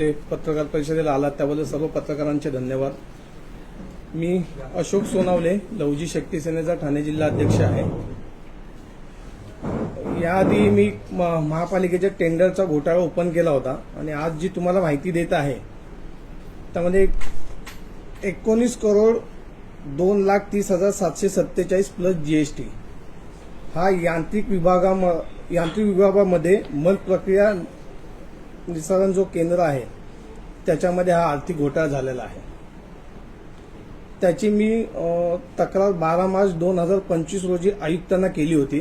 ते पत्रकार परिषदेला आलात त्याबद्दल सर्व पत्रकारांचे धन्यवाद. मी अशोक सोनावले लवजी शक्ती सेनेचा ठाणे जिल्हा अध्यक्ष आहे. याआधी मी महापालिकेच्या टेंडरचा घोटाळा ओपन केला होता आणि आज जी तुम्हाला माहिती देत आहे त्यामध्ये एकोणीस करोड दोन लाख तीस हजार सातशे सत्तेचाळीस प्लस जीएसटी हा यांत्रिक विभागा यांत्रिक विभागामध्ये मल प्रक्रिया निस्तारण जो केंद्र आहे त्याच्यामध्ये हा आर्थिक घोटाळा झालेला आहे. त्याची मी तक्रार बारा मार्च दोन हजार पंचवीस रोजी आयुक्तांना केली होती.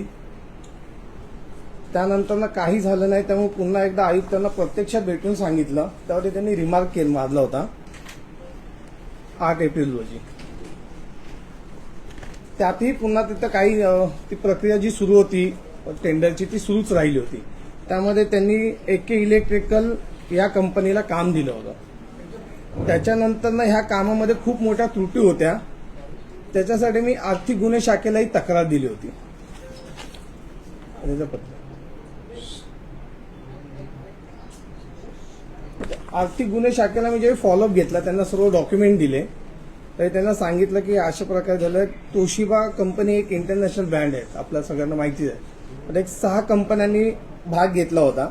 त्यानंतर काही झालं नाही त्यामुळे पुन्हा एकदा आयुक्तांना प्रत्यक्षात भेटून सांगितलं. त्यावर त्यांनी रिमार्क केला मारला होता. आठ एप्रिल रोजी. त्यातही पुन्हा तिथं काही ती प्रक्रिया जी सुरू होती टेंडरची ती सुरूच राहिली होती. त्यामध्ये त्यांनी एके इलेक्ट्रिकल या कंपनीला काम दिलं होतं. त्याच्यानंतर ना ह्या कामामध्ये खूप मोठ्या त्रुटी होत्या. त्याच्यासाठी मी आर्थिक गुन्हे शाखेलाही तक्रार दिली होती. आर्थिक गुन्हे शाखेला मी जेव्हा फॉलोअप घेतला त्यांना सर्व डॉक्युमेंट दिले. तरी त्यांना सांगितलं की अशा प्रकारे झालं. तोशिबा कंपनी एक इंटरनॅशनल ब्रँड आहे. आपल्या सगळ्यांना माहितीच आहे. म्हणजे एक सहा कंपन्यांनी भाग घेतला होता.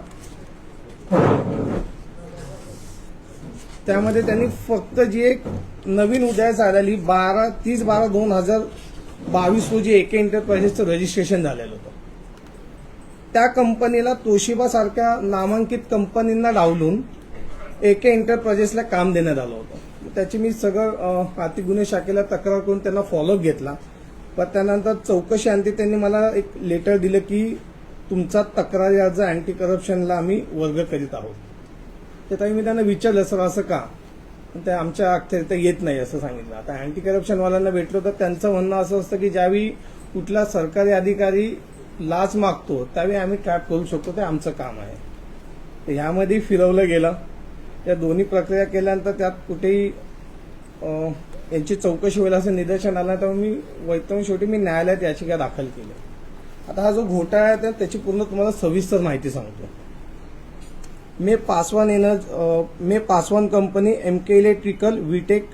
त्यामध्ये त्यांनी फक्त जी एक नवीन उदयास आलेली बारा तीस बारा दोन हजार बावीस रोजी एके एंटरप्राइजेसचं रजिस्ट्रेशन झालेलं होतं. त्या कंपनीला तोशिबा सारख्या नामांकित कंपनींना डावलून एके एंटरप्राइजेसला काम देण्यात आलं होतं. त्याची मी सगळं आर्थिक गुन्हे शाखेला तक्रार करून त्यांना फॉलोअप घेतला. पण त्यानंतर चौकशी आणते त्यांनी मला एक लेटर दिलं की तुमचा तक्रारी अर्ज अँटी करप्शनला आम्ही वर्ग करीत आहोत. तर मी त्यांना विचारलं सर असं का? ते आमच्या अखेर येत नाही असं सांगितलं. आता अँटी करप्शनवाल्यांना भेटलो तर त्यांचं म्हणणं असं असतं की ज्यावेळी कुठला सरकारी अधिकारी लाच मागतो त्यावेळी आम्ही ट्रॅप करू शकतो ते आमचं काम आहे. तर ह्यामध्ये फिरवलं गेलं. या दोन्ही प्रक्रिया केल्यानंतर त्यात कुठेही यांची चौकशी होईल असं निदर्शन आलं त्यामुळे मी वैतम शेवटी मी न्यायालयात याचिका दाखल केली. आता हा जो घोटाळा आहे तर त्याची पूर्ण तुम्हाला सविस्तर माहिती सांगतो. मे पासवान एनर्ज मे Paswan company M K electrical विटेक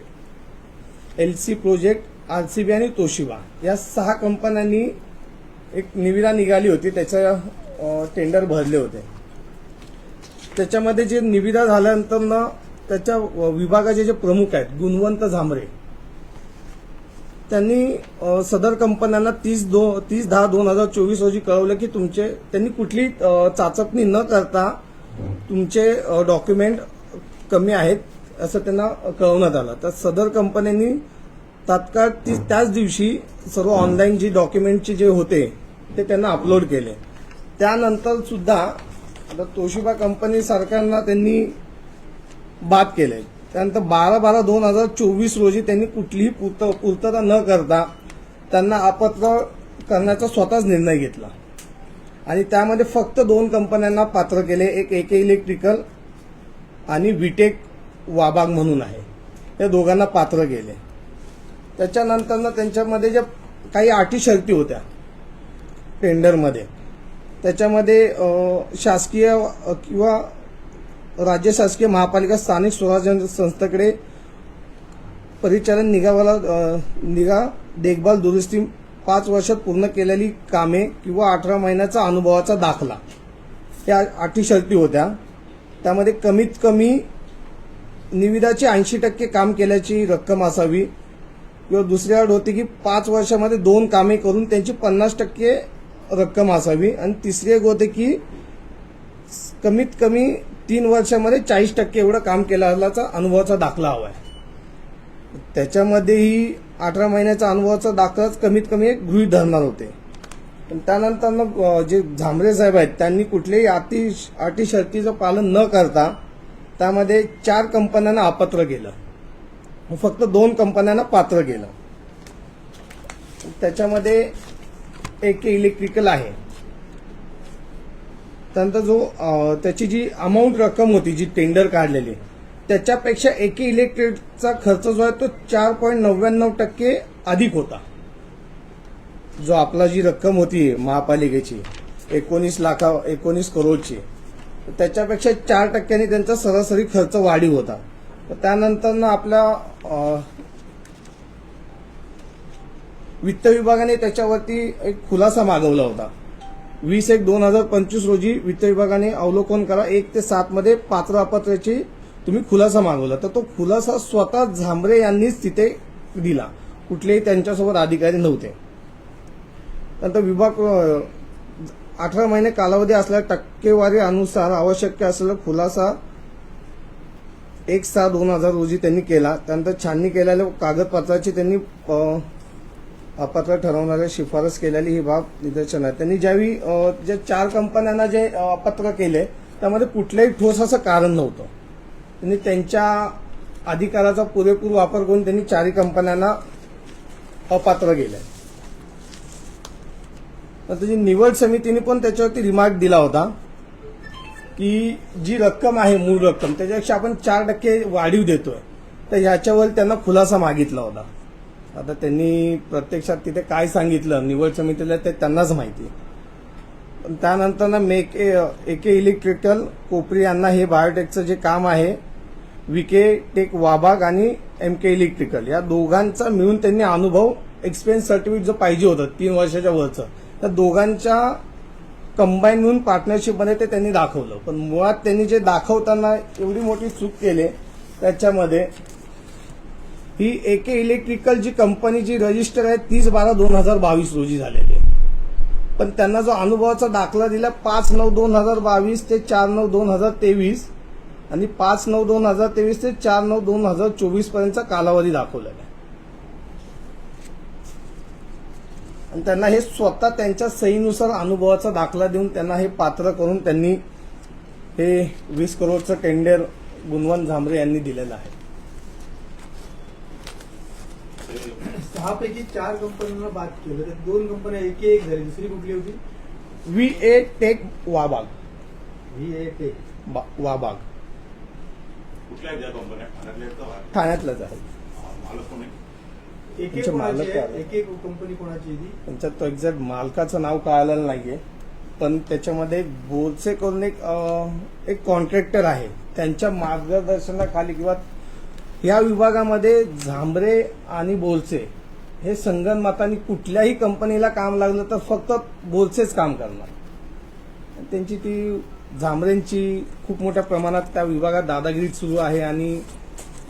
L C project R C B आणि तोशिबा या सहा कंपन्यांनी एक निविदा निघाली होती त्याच्या टेंडर भरले होते. त्याच्यामध्ये जे निविदा झाल्यानंतर ना त्याच्या विभागाचे जे प्रमुख आहेत गुणवंत झांबरे त्यांनी सदर कंपन्यांना तीस दो तीस दहा दोन हजार चोवीस रोजी कळवलं की तुमचे त्यांनी कुठली चाचपणी न करता तुमचे डॉक्युमेंट कमी आहेत असं त्यांना कळवण्यात आलं. तर सदर कंपन्यांनी तात्काळ ती त्याच दिवशी सर्व ऑनलाईन जी डॉक्युमेंटचे जे होते ते त्यांना अपलोड केले. त्यानंतर सुद्धा आता तोशिबा कंपनी सरकारना त्यांनी बाद केले त्यानंतर बारा बारा दोन हजार चोवीस रोजी त्यांनी कुठलीही पूर्तता न करता त्यांना अपात्र करण्याचा स्वतःच निर्णय घेतला. आणि त्यामध्ये फक्त दोन कंपन्यांना पात्र केले. एक एके इलेक्ट्रिकल आणि विटेक वाबाग म्हणून आहे. या दोघांना पात्र केले. त्याच्यानंतर त्यांच्यामध्ये ज्या काही अटी शर्ती होत्या टेंडरमध्ये त्याच्यामध्ये शासकीय किंवा राज्य शासकीय महापालिका स्थानिक स्वराज्य संस्थेकडे परिचालन निगावाला निगा देखभाल दुरुस्ती पाच वर्षात पूर्ण केलेली कामे किंवा अठरा महिन्याचा अनुभवाचा दाखला. या अटी शर्ती होत्या. त्यामध्ये कमीत कमी निविदाची ऐंशी टक्के काम केल्याची रक्कम असावी किंवा दुसरी अट होती की पाच वर्षामध्ये दोन कामे करून त्यांची पन्नास टक्के रक्कम असावी. आणि तिसरी एक होते की कमीत कमी तीन वर्षामध्ये चाळीस टक्के एवढं काम केल्याचा अनुभवाचा दाखला हवा आहे. त्याच्यामध्येही अठरा महिन्याचा अनुभवाचा दाखलाच कमीत कमी एक गृहीत धरणार होते. पण त्यानंतर जे झांबरे साहेब आहेत त्यांनी कुठल्याही अतिश अटी शर्तीचं पालन न करता त्यामध्ये चार कंपन्यांना अपात्र केलं. फक्त दोन कंपन्यांना पात्र केलं. त्याच्यामध्ये एक इलेक्ट्रिकल आहे. त्यानंतर जो त्याची जी अमाऊंट रक्कम होती जी टेंडर काढलेली त्याच्यापेक्षा एके इलेक्ट्रिकचा खर्च जो आहे तो चार पॉईंट नव्याण्णव टक्के अधिक होता. जो आपला जी रक्कम होती महापालिकेची एकोणीस लाखा एकोणीस करोडची त्याच्यापेक्षा चार टक्क्यांनी त्यांचा सरासरी खर्च वाढीव होता. तर त्यानंतर आपल्या वित्त विभागाने त्याच्यावरती एक खुलासा मागवला होता. वीस एक दोन हजार पंचवीस रोजी वित्त विभागाने अवलोकन करा. एक ते सात मध्ये पात्र अपात्राची तुम्ही खुलासा मागवला. तर तो खुलासा स्वतः झांबरे यांनीच तिथे दिला. कुठलेही त्यांच्यासोबत अधिकारी नव्हते. नंतर विभाग अठरा महिने कालावधी असल्या टक्केवारी अनुसार आवश्यक असलेला खुलासा एक सहा दोन हजार रोजी त्यांनी केला. त्यानंतर छाननी केलेल्या कागदपत्राची त्यांनी अपात्र ठरवणाऱ्या शिफारस केलेली ही बाब निदर्शन आहे. त्यांनी ज्यावेळी ज्या चार कंपन्यांना जे अपात्र केले त्यामध्ये कुठलंही ठोस असं कारण नव्हतं. त्यांनी त्यांच्या अधिकाराचा पुरेपूर वापर करून त्यांनी चारही कंपन्यांना अपात्र केलंय. नंतर त्याची निवड समितीने पण त्याच्यावरती रिमार्क दिला होता की जी रक्कम आहे मूळ रक्कम त्याच्यापेक्षा आपण चार टक्के वाढीव देतोय. तर ह्याच्यावर त्यांना खुलासा मागितला होता. आता त्यांनी प्रत्यक्षात तिथे काय सांगितलं? निवड समितीला ते त्यांनाच माहिती. पण त्यानंतर ना मेक एके इलेक्ट्रिकल कोपरी यांना हे बायोटेकचं जे काम आहे विके टेक वाबाग आणि एम के इलेक्ट्रिकल या दोघांचा मिळून त्यांनी अनुभव एक्सपिरियन्स सर्टिफिकेट जो पाहिजे होतं तीन वर्षाच्या वरचं त्या दोघांच्या कंबाईन म्हणून पार्टनरशिपमध्ये ते त्यांनी दाखवलं. पण मुळात त्यांनी जे दाखवताना एवढी मोठी चूक केली त्याच्यामध्ये ही एके इलेक्ट्रिकल जी कंपनी जी रजिस्टर आहे तीस बारा दोन हजार बावीस रोजी झालेली आहे. पण त्यांना जो अनुभवाचा दाखला दिला पाच नऊ दोन हजार बावीस ते चार नऊ दोन हजार तेवीस आणि पाच नऊ दोन हजार तेवीस ते चार नऊ दोन हजार चोवीस पर्यंतचा कालावधी दाखवलेला आहे. आणि त्यांना हे स्वतः त्यांच्या सहीनुसार अनुभवाचा दाखला देऊन त्यांना हे पात्र करून त्यांनी हे वीस करोडचं टेंडर गुणवंत झांबरे यांनी दिलेलं आहे. सहापैकी चार कंपन्यांना बाद केलं. तर दोन कंपन्या एक एक झाली. दुसरी कुठली होती? V A tech वाबाग. ही एक एक बा- वाबाग. कुठल्या आहेत या कंपन्या ठाण्यातल्या आहेत का? बाहेर? ठाण्यातलंच आहे मालक कोण आहे एक तुमचे एक कोणाची मालक आहे काय? एक एक कंपनी कोणाची आहे ती? त्यांच्यात तो एक्झॅक्ट मालकाचं नाव कळालेलं नाहीये. पण त्याच्यामध्ये बोलसे करून एक अं, एक कॉन्ट्रॅक्टर आहे. त्यांच्या मार्गदर्शनाखाली किंवा या विभागामध्ये झांबरे आणि बोलसे हे संगनमताने कुठल्याही कंपनीला काम लागलं तर फक्त बोलसेच काम करणार. त्यांची ती झांबरेंची खूप मोठ्या प्रमाणात त्या विभागात दादागिरी सुरू आहे आणि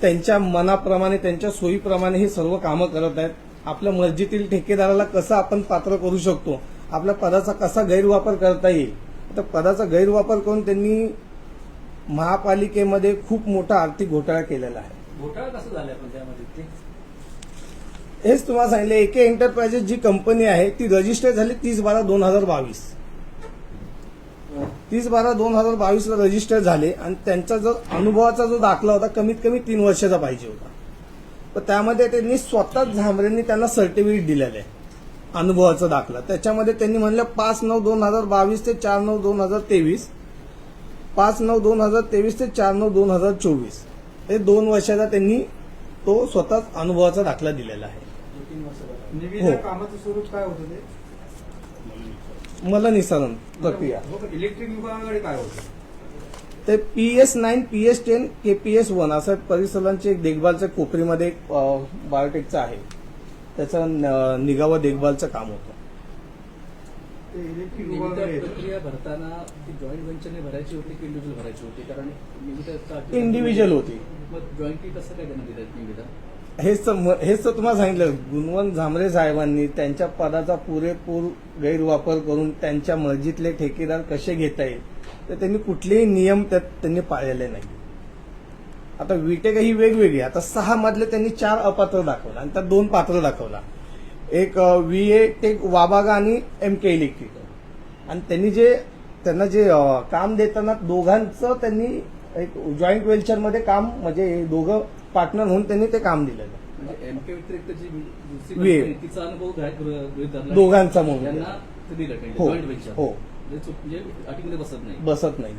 त्यांच्या मनाप्रमाणे त्यांच्या सोयीप्रमाणे हे सर्व कामं करत आहेत. आपल्या मर्जीतील ठेकेदाराला कसं आपण पात्र करू शकतो? आपल्या पदाचा कसा गैरवापर करता येईल? तर पदाचा गैरवापर करून त्यांनी महापालिकेमध्ये खूप मोठा आर्थिक घोटाळा केलेला आहे. घोटाळा कसं झालाय पण त्यामध्ये? ते? हेच तुम्हाला सांगितलं एके एंटरप्राइजेस जी कंपनी आहे ती रजिस्टर झाली तीस बारा दोन हजार बावीस. तीस बारा दोन हजार बावीसला रजिस्टर झाले आणि त्यांचा जो अनुभवाचा जो दाखला होता कमीत कमी तीन वर्षाचा पाहिजे होता. तर त्यामध्ये त्यांनी स्वतः झांबरेंनी त्यांना सर्टिफिकेट दिलेलं आहे अनुभवाचा दाखला. त्याच्यामध्ये त्यांनी म्हणलं पाच नऊ दोन हजार बावीस ते चार नऊ दोन हजार तेवीस पाच नऊ दोन हजार तेवीस ते चार नऊ दोन हजार चोवीस. हे दोन वर्षाचा त्यांनी तो स्वतःच अनुभवाचा दाखला दिलेला आहे. हो. कामाचं स्वरूप काय होतं ते? मला निसारण प्रक्रिया. हो का? इलेक्ट्रिक विभागाकडे काय होतं? ते P S nine P S ten K P S one असं परिसरांचे एक देखभालचं कोपरीमध्ये एक अं, बायोटेकचं आहे. त्याचं न- निगा व देखभालचं काम होतं. ते इलेक्ट्रिक निविदा विभागाकडे येतं. प्रक्रिया भरताना ती जॉईंट व्हेंचरने भरायची होती की इंडिव्हिज्युअल भरायची होती? कारण निविदा इंडिव्हिज्युअल होती. कसं हेच तर म- हेच तर तुम्हाला सांगितलं. गुणवंत झांबरे साहेबांनी त्यांच्या पदाचा पुरेपूर गैरवापर करून त्यांच्या मर्जीतले ठेकेदार कसे घेता येईल? तर त्यांनी कुठलेही नियम त्यात त्यांनी पाळलेले नाही आता विटेक ही वेगवेगळी. आता सहा मधले त्यांनी चार अपात्र दाखवला आणि त्यात दोन पात्र दाखवला. एक व्ही ए टेक वाबागा आणि एम के इलेक्ट्रिकल. आणि त्यांनी जे त्यांना जे काम देताना दोघांचं त्यांनी एक जॉईंट वेंचरमध्ये काम म्हणजे हे दोघं पार्टनर म्हणून त्यांनी ते काम दिलेलं म्हणजे एमके व्यतिरिक्त जी दुसरी वे- कंपनी, तिचा अनुभव घ्या- गृह- गृहीत धरला? दोघांचा म्हणून यांना ते दिलं हो, जॉईंट व्हेंचर हो. म्हणजे चूक- म्हणजे अटीमध्ये बसत नाही. बसत नाही.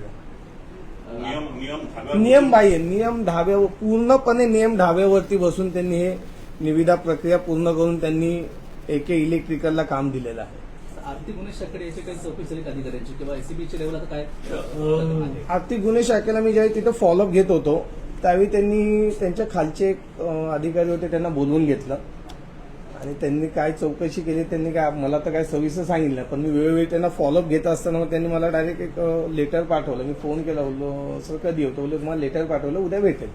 नियम नियम बाह्य नियम ढाब्यावर पूर्णपणे नियम ढाब्यावरती बसून त्यांनी हे निविदा प्रक्रिया पूर्ण करून त्यांनी एके इलेक्ट्रिकलला काम दिलेलं आहे. आर्थिक गुन्हे शाखेकडे याची काही चौकशी झाली अधिकाऱ्यांची? किंवा एसीबीच्या लेवल आता काय? आर्थिक गुन्हे शाखेला मी ज्यावेळी तिथं फॉलोअप घेत होतो त्यावेळी त्यांनी त्यांच्या खालचे एक अधिकारी होते त्यांना बोलवून घेतलं. आणि त्यांनी काय चौकशी केली त्यांनी काय मला तर काय सविस्तर सांगितलं पण मी वेळोवेळी त्यांना फॉलोअप घेत असताना मग त्यांनी मला डायरेक्ट एक लेटर पाठवलं. मी फोन केला बोललो सर कधी होतं बोललो तुम्हाला लेटर पाठवलं उद्या भेटेल.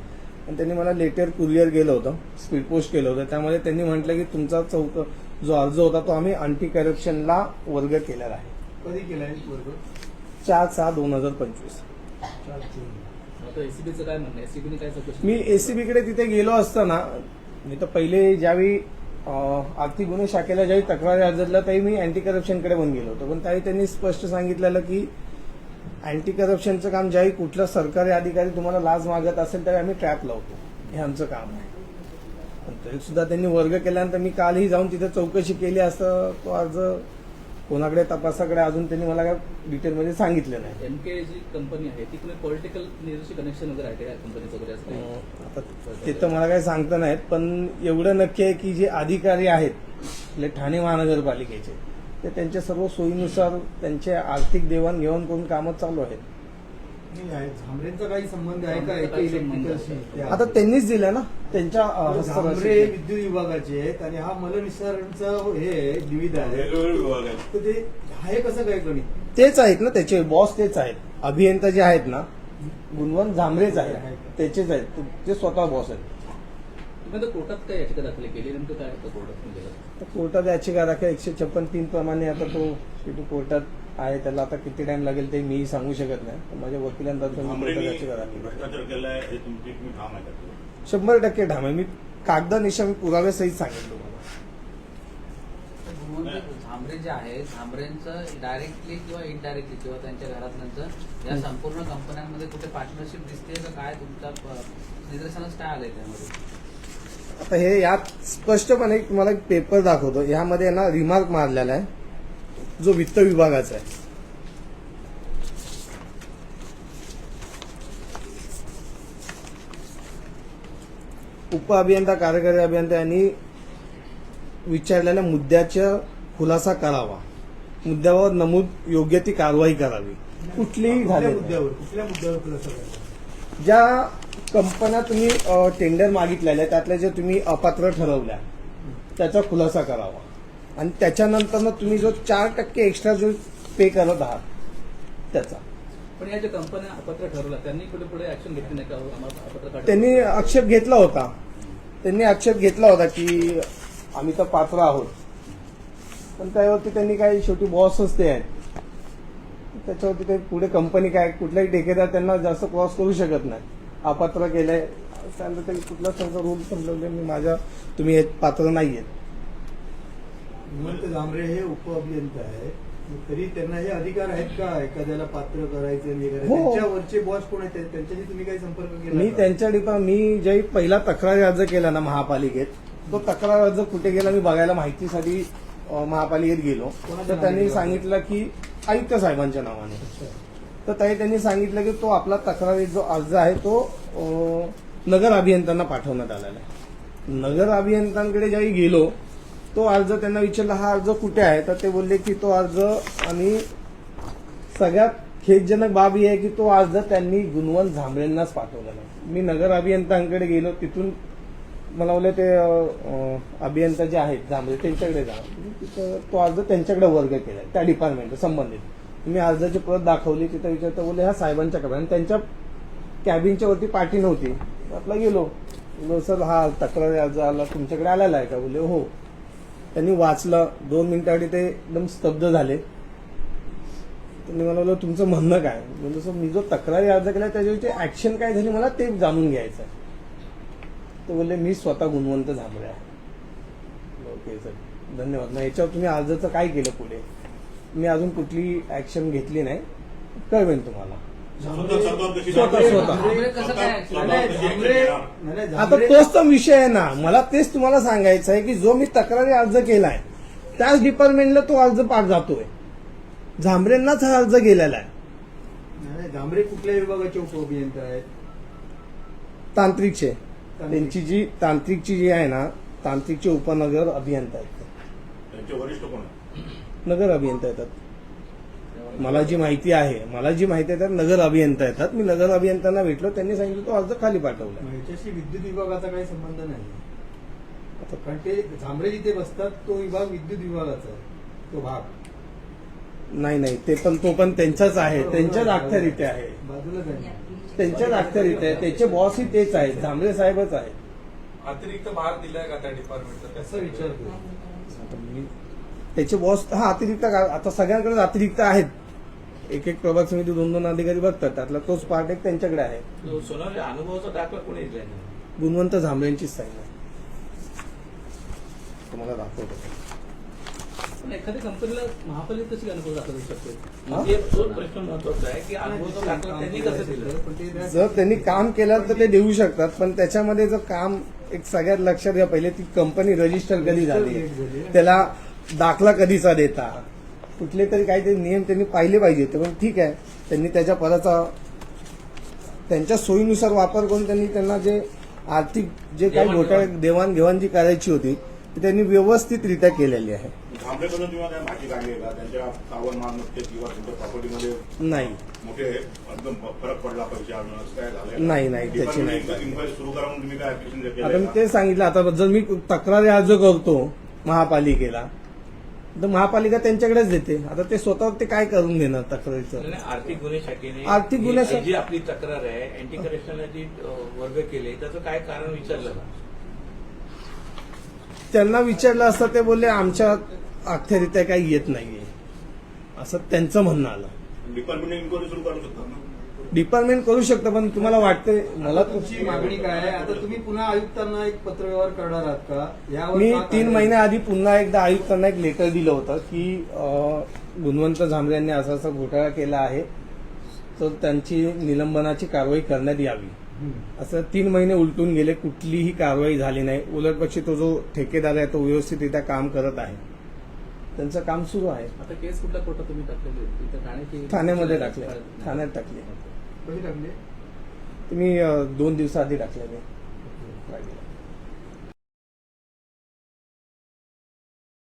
आणि त्यांनी मला लेटर कुरिअर केलं होतं स्पीड पोस्ट केलं होतं. त्यामध्ये त्यांनी म्हटलं की तुमचा चौक जो अर्ज होता तो आम्ही अँटी करप्शनला वर्ग केलेला आहे. कधी केलाय वर्ग? चार सहा दोन हजार पंचवीस. आता एसीबीचं काय म्हणणं एसीबीने काय चौकशी मी एसीबीकडे तिथे गेलो असताना मी तर पहिले ज्यावेळी आर्थिक गुन्हे शाखेला ज्यावेळी तक्रारी अर्ज दिला त्यावेळी मी अँटी करप्शनकडे पण गेलो होतो. पण त्यावेळी त्यांनी स्पष्ट सांगितलेलं की अँटी करप्शनचं काम ज्यावेळी कुठला सरकारी अधिकारी तुम्हाला लाच मागत असेल त्यावेळी आम्ही ट्रॅप लावतो हे आमचं काम आहे. पण सुद्धा त्यांनी वर्ग केल्यानंतर मी कालही जाऊन तिथे चौकशी केली असं तो अर्ज कोणाकडे तपासाकडे अजून त्यांनी मला काय डिटेलमध्ये सांगितलं नाही एमके जी कंपनी आहे ती कुणी पॉलिटिकल कनेक्शन वगैरे आहे का कंपनीचं वगैरे? आता ते तर मला काही सांगता नाहीत पण एवढं नक्की आहे की जे अधिकारी आहेत आपले ठाणे महानगरपालिकेचे ते त्यांच्या सर्व सोयीनुसार त्यांचे आर्थिक देवाणघेवाण करून कामं चालू आहेत. झांबरेंचा काही संबंध आहे का? इलेक्ट्रिकलशी. त्या- आता त्यांनीच दिलं ना? त्यांच्या झांबरे. विद्युत विभागाचे आहेत आणि हा मलनिसारणचा हे निविदा आहे. तर ते आहे कसं काय गणित तेच आहेत ना त्याचे बॉस तेच आहेत. अभियंता जे आहेत ना गुणवंत झांबरेच आहेत. त्याचेच आहेत. ते- स्वतः बॉस आहेत. कोर्टात काय याचिका दाखल केली नेमकं काय? कोर्टात याचिका दाखल एकशे छप्पन तीन प्रमाणे आता तो कोर्टात आहे त्याला आता किती टाइम लागेल ते मी सांगू शकत नाही. माझ्या वकिलांतर्फे हे का शंभर टक्के ठाम आहे. मी कागदानिशा मी पुराव्यासहित सांगितलं झांबरे जे आहे झांबरेंचं डायरेक्टली किंवा इनडायरेक्टली किंवा त्यांच्या घरातल्यांचं या संपूर्ण कंपन्यांमध्ये कुठे पार्टनरशिप दिसते का काय तुमच्या निदर्शनास काय आलंय त्यामध्ये? आता हे यात स्पष्टपणे तुम्हाला एक पेपर दाखवतो. यामध्ये ना रिमार्क मारलेला आहे. जो वित्त विभागाचा आहे. उप अभियंता कार्यकारी अभियंता यांनी विचारलेल्या मुद्द्याचा खुलासा करावा. मुद्द्यावर नमूद योग्य ती कारवाई करावी. कुठलीही झाली मुद्द्यावर? कुठल्या मुद्द्यावर खुलासा करायचा ज्या कंपन्या तुम्ही टेंडर मागितलेल्या त्यातल्या ज्या तुम्ही अपात्र ठरवल्या त्याचा खुलासा करावा. आणि त्याच्यानंतर तुम्ही जो चार टक्के एक्स्ट्रा जो पे करत आहात त्याचा. पण या ज्या कंपन्या अपत्र ठरवल्या त्यांनी कुठे पुढे ऍक्शन घेतली नाही का? त्यांनी आक्षेप घेतला होता. त्यांनी आक्षेप घेतला होता की आम्ही तर पात्र आहोत. पण त्यावरती त्यांनी काय शेवटी बॉसच ते आहेत. त्याच्यावरती ते पुढे कंपनी काय कुठलाही ठेकेदार त्यांना जास्त क्रॉस करू शकत नाही. अपात्र केलंय. त्यानंतर त्यांनी कुठलाच त्यांचा रूल समजवले मी माझ्या तुम्ही पात्र नाहीयेत. गुणवंत झांबरे हे उपअभियंता आहे. मग तरी त्यांना हे अधिकार आहेत का? एखाद्याला पात्र करायचं हे. त्यांच्यावरचे बॉस कोण आहेत? त्या- त्यांच्याशी तुम्ही काही संपर्क केला मी? त्यांच्या डिपा मी ज्यावेळी पहिला तक्रारी अर्ज केला ना महापालिकेत तो तक्रार अर्ज कुठे गेला मी बघायला माहितीसाठी महापालिकेत गेलो. तर त्यांनी सांगितलं की आयुक्त साहेबांच्या नावाने. तर त्याही त्यांनी सांगितलं की तो आपला तक्रारी जो अर्ज आहे तो नगर अभियंत्यांना पाठवण्यात आलेला आहे. नगर अभियंत्यांकडे ज्यावेळी गेलो तो अर्ज त्यांना विचारला हा अर्ज कुठे आहे? तर ते बोलले की तो अर्ज आणि सगळ्यात खेदजनक बाब ही आहे की तो अर्ज त्यांनी गुणवंत झांबळेंनाच पाठवलेला मी नगर अभियंत्यांकडे गेलो तिथून मला बोलले ते अभियंता जे आहेत झांबळे त्यांच्याकडे जा. तिथं तो अर्ज त्यांच्याकडे वर्ग केला त्या डिपार्टमेंट संबंधित. मी अर्जाची प्रत दाखवली तिथं विचारता बोलले हा साहेबांच्या कॅबिन आणि त्यांच्या कॅबिनच्या वरती पाठी नव्हती. आपला गेलो. सर हा तक्रारी अर्ज आला तुमच्याकडे आलेला आहे का? बोलले हो. त्यांनी वाचलं. दोन मिनिटासाठी ते एकदम स्तब्ध झाले. त्यांनी मला बोललं तुमचं म्हणणं काय? म्हणजे जसं मी जो तक्रारी अर्ज केला त्याच्यावरची ऍक्शन काय झाली मला ते जाणून घ्यायचं आहे. ते बोलले मी स्वतः गुणवंत झालो आहे. Okay sir. धन्यवाद. मग याच्यावर तुम्ही अर्जाचं काय केलं पुढे? मी अजून कुठली ऍक्शन घेतली नाही. कळवेन तुम्हाला. स्वतः स्वतः आता तोच तर विषय आहे ना. मला तेच तुम्हाला सांगायचं आहे की जो मी तक्रारी अर्ज केलाय त्याच डिपार्टमेंटला तो अर्ज पाठ जातोय. झांबरेंनाच हा अर्ज गेलेला आहे. झांबरे कुठल्या विभागाचे उपअभियंता आहेत? तांत्रिकचे. तांत्रिक. त्यांची जी तांत्रिकची जी आहे ना तांत्रिकचे उपनगर अभियंता आहेत. ते. त्यांचे वरिष्ठ कोण आहेत? नगर अभियंता येतात. मला जी माहिती आहे मला जी माहिती आहे त्यात नगर अभियंता येतात. मी नगर अभियंत्यांना भेटलो त्यांनी सांगितलं तो अर्ज खाली पाठवला. याच्याशी विद्युत विभागाचा काही संबंध नाही. आता कारण ते झांबरे जिथे बसतात तो विभाग विद्युत विभागाचा आहे तो भाग. नाही नाही ते पण तो पण त्यांचाच आहे. त्यांच्याच अखत्यारीते आहे. बाजूला त्यांच्याच अखत्यारीते आहे. त्याचे बॉसही तेच आहेत. झांबरे साहेबच आहेत. अतिरिक्त भार दिलाय का त्या डिपार्टमेंटचा असं विचारतो आता मी- त्याचे बॉस हा अतिरिक्त आता सगळ्यांकडे अतिरिक्त आहेत. एक एक प्रभाग समिती दोन दोन अधिकारी बघतात. त्यातला तोच पार्ट एक त्यांच्याकडे आहे. तो सोनाली अनुभवाचा दाखला कोणी दिलाय गुणवंत झांबरेंचीच साईन आहे. तुम्हाला दाखवतो. पण एखाद्या कंपनीला महापालिका कशी अनुभव दाखवू शकते म्हणजे तोच प्रश्न महत्त्वाचा आहे की अनुभवाचा दाखला त्यांनी कसं दिलं? पण ते त्या- जर त्यांनी काम केलं तर ते देऊ शकतात पण त्याच्यामध्ये जर काम एक सगळ्यात लक्षात घ्या पहिले ती कंपनी रजिस्टर कधी झाली त्याला दाखला कधीचा देता? कुठले तरी काहीतरी नियम त्यांनी पाहिले पाहिजे होते. पण ठीक आहे. त्यांनी त्याच्या पदाचा त्यांच्या सोयीनुसार वापर करून त्यांनी त्यांना जे आर्थिक जे काही घोटाळे देवाणघेवाण जी करायची होती ती त्यांनी व्यवस्थितरित्या केलेली आहे. नाही. नाही, नाही, त्याची नाही. आता केलं मी ते सांगितलं. आता जर मी तक्रारी अर्ज करतो महापालिकेला तर महापालिका त्यांच्याकडेच देते. आता ते स्वतः ते काय करून घेणार तक्रारीचं? नाही, आर्थिक गुन्हे शाखेने आर्थिक गुन्हे ही शा- जी आपली तक्रार आहे अँटी करप्शनला जी अं, वर्ग केले त्याचं काय कारण विचारलं? का त्यांना विचारलं असतं ते बोलले आमच्या अख्यारित्या काही येत नाहीये. असं त्यांचं म्हणणं आलं. डिपार्टमेंट इन्क्वायरी सुरू करू शकतात ना? डिपार्टमेंट करू शकतं पण तुम्हाला वाटतंय? मला तुमची मागणी काय आहे? आता तुम्ही पुन्हा आयुक्तांना एक पत्रव्यवहार करणार आहात का? यावर मी का तीन? महिन्याआधी पुन्हा एकदा आयुक्तांना एक लेटर दिलं होतं की अं, गुणवंत झांबरे यांनी असा असा घोटाळा केला आहे तर त्यांची निलंबनाची कारवाई करण्यात यावी. हम्म. असं तीन महिने उलटून गेले कुठलीही कारवाई झाली नाही. उलटपक्षी तो जो ठेकेदार आहे तो व्यवस्थितरित्या काम करत आहे. त्यांचं काम सुरू आहे. आता केस कुठल्या कोर्टात तुम्ही टाकलेली होती इथं ठाण्याची ठाण्यामध्ये टाकले. ठाण्यात टाकले. कधी टाकले? तुम्ही दोन दिवसाआधी टाकलेले फ्रायडेला